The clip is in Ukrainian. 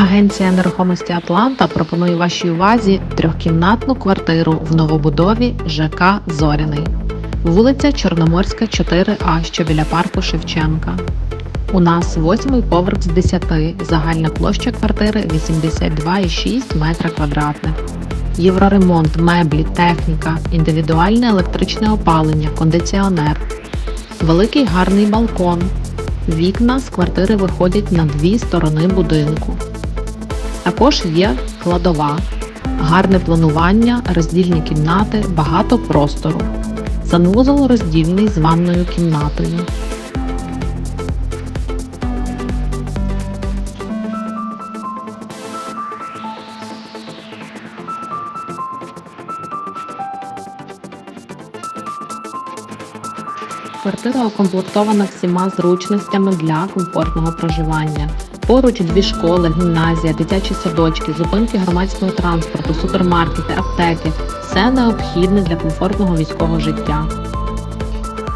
Агенція нерухомості Атланта пропонує вашій увазі трьохкімнатну квартиру в новобудові ЖК Зоряний. Вулиця Чорноморська, 4А, що біля парку Шевченка. У нас восьмий поверх з 10, загальна площа квартири 82,6 метра квадратних. Євроремонт, меблі, техніка, індивідуальне електричне опалення, кондиціонер, великий гарний балкон. Вікна з квартири виходять на дві сторони будинку. Також є кладова, гарне планування, роздільні кімнати, багато простору. Санвузол роздільний з ванною кімнатою. Квартира укомплектована всіма зручностями для комфортного проживання. Поруч дві школи, гімназія, дитячі садочки, зупинки громадського транспорту, супермаркети, аптеки все необхідне для комфортного військового життя.